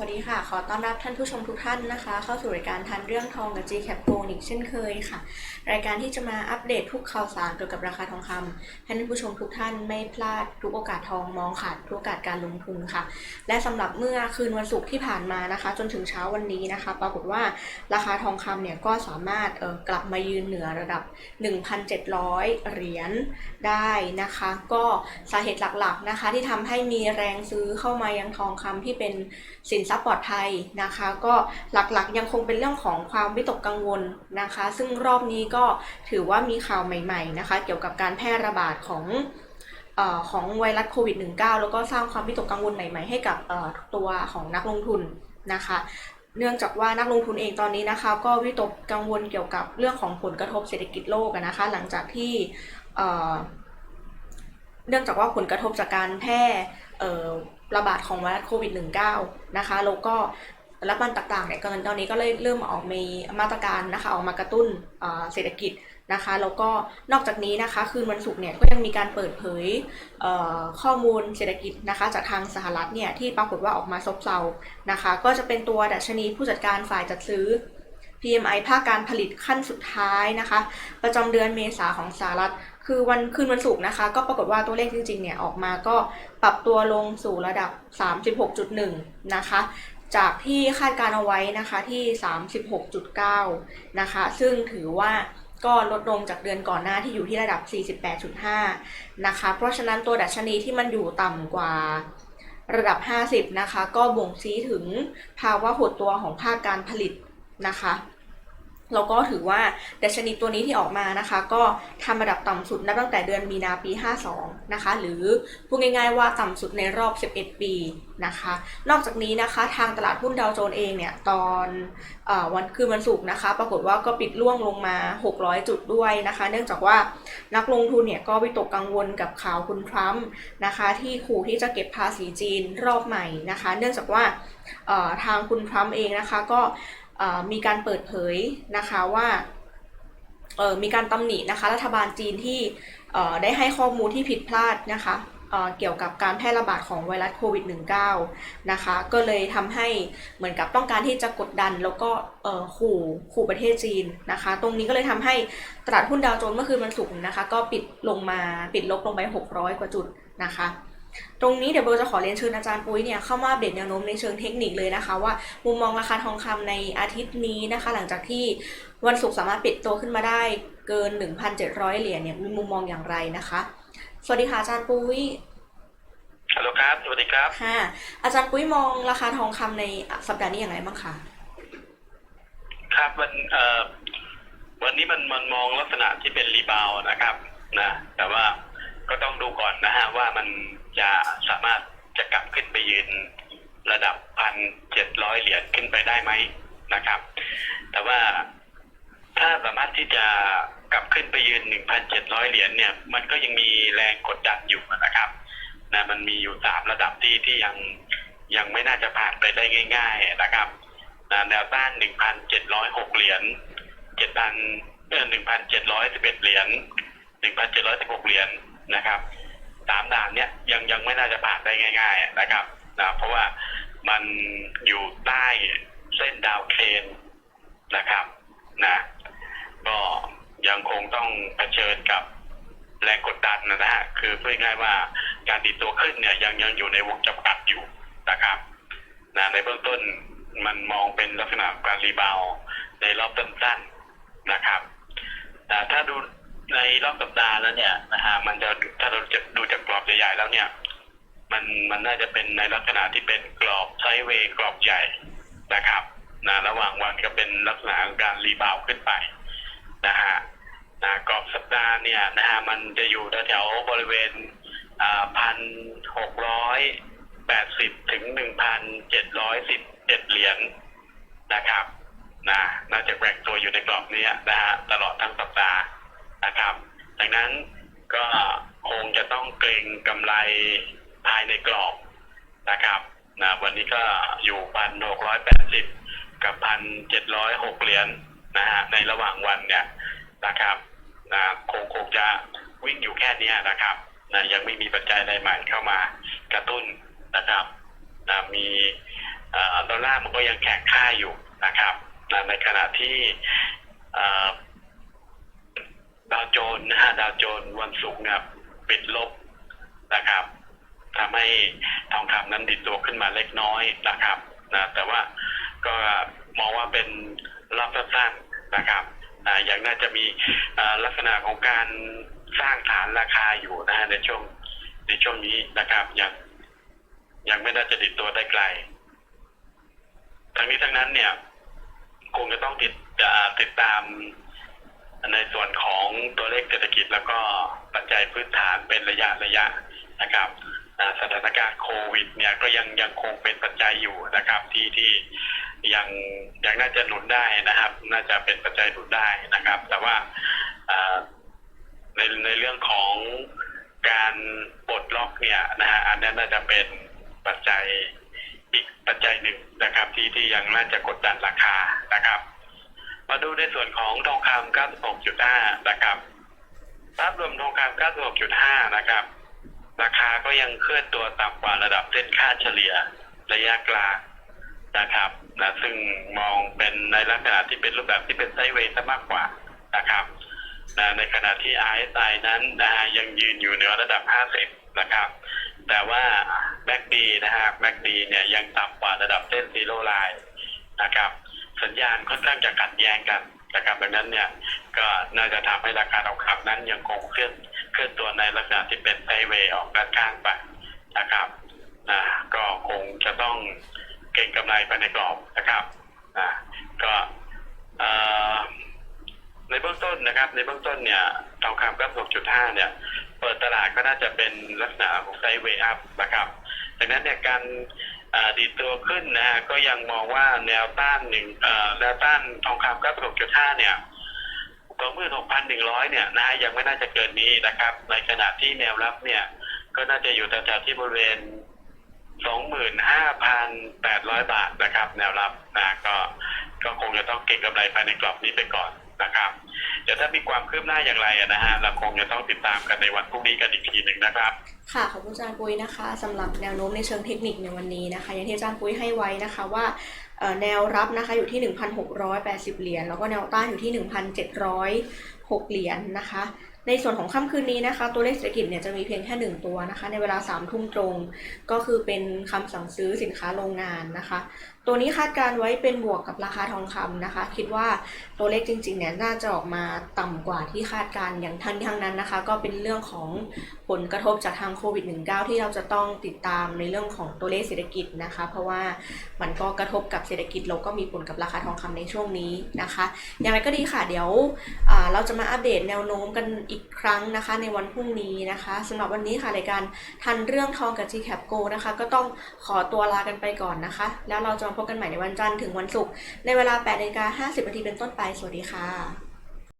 วัสดีค่ะ ขอต้อนรับท่านผู้ชมทุกท่านนะคะ เข้าสู่รายการทันเรื่องทองกับ GCAP Go อีกเช่นเคยค่ะ รายการที่จะมาอัปเดตทุกข่าวสารเกี่ยวกับราคาทองคำให้ท่านผู้ชมทุกท่านไม่พลาดทุกโอกาสทองมองขาดทุกโอกาสการลงทุนค่ะ และสำหรับเมื่อคืนวันศุกร์ที่ผ่านมานะคะ จนถึงเช้าวันนี้นะคะ ปรากฏว่าราคาทองคำเนี่ยก็สามารถเอ่อกลับมายืนเหนือระดับ 1,700 เหรียญได้นะคะ ก็สาเหตุหลักๆนะคะ ที่ทำให้มีแรงซื้อเข้ามายังทองคำที่เป็นสินทรัพย์ปลอดภัยนะคะ ก็หลักๆยังคงเป็นเรื่องของความวิตกกังวลนะคะ ซึ่งรอบนี้ก็ถือว่ามีข่าวใหม่ๆนะคะ เกี่ยวกับการแพร่ระบาดของออของไวรัสโควิด -19 แล้วก็สร้างความวิตกกังวลใหม่ๆให้กับตัวของนักลงทุนนะคะ เนื่องจากว่านักลงทุนเองตอนนี้นะคะ ก็วิตกกังวลเกี่ยวกับเรื่องของผลกระทบเศรษฐกิจโลกนะคะ หลังจากที่เนื่องจากว่าผลกระทบจากการแพร่ ระบาดของไวรัสโควิด -19 นะคะแล้วก็รัฐบาลต่างๆเนี่ยตอนนี้ก็เลยเริ่มออกมีมาตรการนะคะออกมากระตุ้นเศรษฐกิจนะคะแล้วก็นอกจากนี้นะคะคืนวันศุกร์เนี่ยก็ยังมีการเปิดเผยเข้อมูลเศรษฐกิจนะคะจากทางสหรัฐเนี่ยที่ปรากฏว่าออกมาซบเซานะคะก็จะเป็นตัวดัชนีผู้จัดการฝ่ายจัดซื้อ PMI ภาคการผลิตขั้นสุดท้ายนะคะ ประจำเดือนเมษาของสหรัฐ คือวันคืนวันศุกร์นะคะ ก็ปรากฏว่าตัวเลขจริงๆเนี่ยออกมาก็ปรับตัวลงสู่ระดับ 36.1 นะคะ จากที่คาดการเอาไว้นะคะที่ 36.9 นะคะ ซึ่งถือว่าก็ลดลงจากเดือนก่อนหน้าที่อยู่ที่ระดับ 48.5 นะคะ เพราะฉะนั้นตัวดัชนีที่มันอยู่ต่ำกว่าระดับ 50 นะคะ ก็บ่งชี้ถึงภาวะหดตัวของภาคการผลิต นะคะแล้วก็ถือว่าดัชนีตัวนี้ที่ออกมานะคะ ก็ทำระดับต่ำสุดนับตั้งแต่เดือนมีนาปี 52 นะคะ หรือพูดง่ายๆว่าต่ำสุดในรอบ 11 ปีนะคะ นอกจากนี้นะคะทางตลาดหุ้นดาวโจนส์เองเนี่ยตอนอวันคืนวันศุกร์นะคะ ปรากฏว่าก็ปิดล่วงลงมา 600 จุดด้วยนะคะ เนื่องจากว่านักลงทุนเนี่ยก็วิตกกังวลกับข่าวคุณทรัมป์นะคะ ที่ขู่ที่จะเก็บภาษีจีนรอบใหม่นะคะ เนื่องจากว่าทางคุณทรัมป์เองนะคะก็ มีการเปิดเผยนะคะว่ามีการตำหนินะคะรัฐบาลจีนที่ได้ให้ข้อมูลที่ผิดพลาดนะคะเเกี่ยวกับการแพร่ระบาดของไวรัสโควิด -19 นะคะ ก็เลยทำให้เหมือนกับต้องการที่จะกดดันแล้วก็ขู่ขู่ประเทศจีนนะคะ ตรงนี้ก็เลยทำให้ตลาดหุ้นดาวโจนส์เมื่อคืนวันศุกร์นะคะ ก็ปิดลงมาปิดลบลงไป 600 กว่าจุดนะคะ ตรงนี้เดี๋ยวเบลจะขอเรียนเชิญอาจารย์ปุ้ยเนี่ยเข้ามาอัปเดตแนวโน้มในเชิงเทคนิคเลยนะคะว่ามุมมองราคาทองคำในอาทิตย์นี้นะคะ หลังจากที่วันศุกร์สามารถปิดตัวขึ้นมาได้เกิน 1,700 เหรียญเนี่ยมีมุมมองอย่างไรนะคะ สวัสดีค่ะอาจารย์ปุ้ยฮัลโหลครับสวัสดีครับค่ะอาจารย์ปุ้ยมองราคาทองคำในสัปดาห์นี้อย่างไรบ้างคะครับวันเอ่อวันนี้มันมันมองลักษณะที่เป็นรีบาวด์นะครับ นะ แต่ว่า ก็ต้องดูก่อนนะฮะว่ามันจะสามารถจะกลับขึ้นไปยืนระดับพันเจ็ดร้อยเหรียญขึ้นไปได้ไหมนะครับ แต่ว่าถ้าสามารถที่จะกลับขึ้นไปยืนหนึ่งพันเจ็ดร้อยเหรียญเนี่ย มันก็ยังมีแรงกดดันอยู่นะครับนะมันมีอยู่สามระดับที่ที่ยังยังไม่น่าจะผ่านไปได้ง่าย ๆนะครับนะแนวต้านหนึ่งพันเจ็ดร้อยหกเหรียญเจ็ดพันเออหนึ่งพันเจ็ดร้อยสิบเอ็ดเหรียญหนึ่งพันเจ็ดร้อยสิบหกเหรียญ นะครับสามด่านเนี้ยยังยังไม่น่าจะผ่านได้ง่าย ๆ นะครับนะเพราะว่ามันอยู่ใต้เส้นดาวเทรนนะครับนะก็ยังคงต้องเผชิญกับแรงกดดันนะฮะคือพูดง่ายว่าการติดตัวขึ้นเนี่ยยังยังอยู่ในวงจำกัดอยู่นะครับนะในเบื้องต้นมันมองเป็นลักษณะการรีบาวในรอบสั้นๆนะครับแต่ถ้าดู ในรอบสัปดาห์แล้วเนี่ยนะฮะมันจะถ้าเราจะดูจากกรอบใหญ่ๆแล้วเนี่ย มันมันน่าจะเป็นในลักษณะที่เป็นกรอบไซด์เวย์กรอบใหญ่นะครับนะระหว่างวันก็เป็นลักษณะการรีบาวขึ้นไปนะฮะนะกรอบสัปดาห์เนี่ยนะฮะมันจะอยู่แถวๆบริเวณอ่าพันหกร้อยแปดสิบถึงหนึ่งพันเจ็ดร้อยสิบเจ็ดเหรียญนะครับนะน่าจะแบ่งตัวอยู่ในกรอบนี้นะฮะตลอดทั้งสัปดาห์นะครับ ดังนั้นก็คงจะต้องเกรงกำไรภายในกรอบนะครับนะวันนี้ก็อยู่พันหกร้อยแปดสิบกับพันเจ็ดร้อยหกเหรียญนะฮะในระหว่างวันเนี่ยนะครับนะคงคงจะวิ่งอยู่แค่นี้นะครับนะยังไม่มีปัจจัยใดใหม่เข้ามากระตุ้นนะครับนะมีอดอลลาร์มันก็ยังแข็งค่าอยู่นะครับนะในขณะที่ดาวโจนส์นะฮะดาวโจนส์วันศุกร์เนี่ยปิดลบนะครับ ทำให้ทองคำนั้นดิดตัวขึ้นมาเล็กน้อยนะครับนะแต่ว่าก็มองว่าเป็นรอบสั้นๆนะครับอ่ายังน่าจะมีลักษณะของการสร้างฐานราคาอยู่นะฮะในช่วงในช่วงนี้นะครับยังยังไม่น่าจะดิดตัวได้ไกล ทั้งนี้ทั้งนั้นเนี่ยคงจะต้องติดติดตามในส่วนของตัวเลขเศรษฐกิจแล้วก็ปัจจัยพื้นฐานเป็นระยะระยะนะครับ สถานการณ์โควิดเนี่ยก็ยังยังคงเป็นปัจจัยอยู่นะครับที่ที่ยังยังน่าจะหนุนได้นะครับ น่าจะเป็นปัจจัยหนุนได้นะครับ แต่ว่าในในเรื่องของการปลดล็อกเนี่ยนะฮะอันนั้นน่าจะเป็นปัจจัยอีกปัจจัยหนึ่งนะครับ ที่ที่ยังน่าจะกดดันราคานะครับ มาดูในส่วนของทองคำ96.5 นะครับภาพรวมทองคำ96.5 นะครับ ราคาก็ยังเคลื่อนตัวต่ำกว่าระดับเส้นค่าเฉลี่ยระยะกลางนะครับนะซึ่งมองเป็นในลักษณะที่เป็นรูปแบบที่เป็นไซด์เวย์ซะมากกว่านะครับนะในขณะที่ RSI นั้นนะฮะยังยืนอยู่ในระดับ 50 นะครับ แต่ว่าแม็กดีนะฮะแม็กดีเนี่ยยังต่ำกว่าระดับเส้นซีโร่ไลน์นะครับสัญญาณค่อนข้างจะขัดแย้งกันนะครับดังนั้นเนี่ยก็น่าจะทำให้ราคาทองคำนั้นยังคงเคลื่อน ลื่อนตัวในลักษณะที่เป็นไซเวย์ออกด้านข้างไปนะครับนะก็คงจะต้องเก็งกำไรไปในกรอบนะครับนะก็ในเบื้องต้นนะครับ ในเบื้องต้นเนี่ยทองคำ96.5 เนี่ย เปิดตลาดก็น่าจะเป็นลักษณะของไซเวย์อัพนะครับดังนั้นเนี่ยการดีตัวขึ้นนะฮะก็ยังมองว่าแนวต้านหนึ่งแนวต้านทองคำ96.5 เนี่ย สองหมื่นหกพันหนึ่งร้อยเนี่ยนะยังไม่น่าจะเกินนี้นะครับ ในขณะที่แนวรับเนี่ย ก็น่าจะอยู่แถวๆที่บริเวณสองหมื่นห้าพันแปดร้อยบาทนะครับ แนวรับนะก็ก็คงจะต้องเก็งกำไรภายในกรอบนี้ไปก่อนนะครับเดี๋ยวถ้ามีความคืบหน้าอย่างไรนะฮะเราคงจะต้องติดตามกันในวันพรุ่งนี้กันอีกทีหนึ่งนะครับ ค่ะขอบคุณอาจารย์ปุ้ยนะคะสำหรับแนวโน้มในเชิงเทคนิคในวันนี้นะคะ อย่างที่อาจารย์ปุ้ยให้ไว้นะคะว่า แนวรับนะคะอยู่ที่ 1,680 เหรียญแล้วก็แนวต้านอยู่ที่ 6 เหรียญนะคะ ในส่วนของค่ำคืนนี้นะคะ ตัวเลขเศรษฐกิจเนี่ยจะมีเพียงแค่หนึ่งตัวนะคะ ในเวลา3ามทุ่มตรง ก็คือเป็นคำสั่งซื้อสินค้าโรงงานนะคะ ตัวนี้คาดการไว้เป็นบวกกับราคาทองคำนะคะ คิดว่าตัวเลขจริงๆเนี่ยน่าจะออกมาต่ำกว่าที่คาดการอย่างทันทางนั้นนะคะ ก็เป็นเรื่องของผลกระทบจากทางโควิด -19 ที่เราจะต้องติดตามในเรื่องของตัวเลขเศรษฐกิจนะคะ เพราะว่ามันก็กระทบกับเศรษฐกิจแล้วก็มีผลกับราคาทองคำในช่วงนี้นะคะ อย่างไรก็ดีค่ะเดี๋ยวเราจะมาอัปเดตแนวโน้มกันอีกครั้งนะคะ ในวันพรุ่งนี้นะคะสำหรับวันนี้ค่ะรายการทันเรื่องทองกับ GCAP Go นะคะ ก็ต้องขอตัวลากันไปก่อนนะคะ แล้วเราจะมาพบกันใหม่ในวันจันทร์ถึงวันศุกร์ในเวลา8นาฬิกา50นาทีเป็นต้นไป สวัสดีค่ะ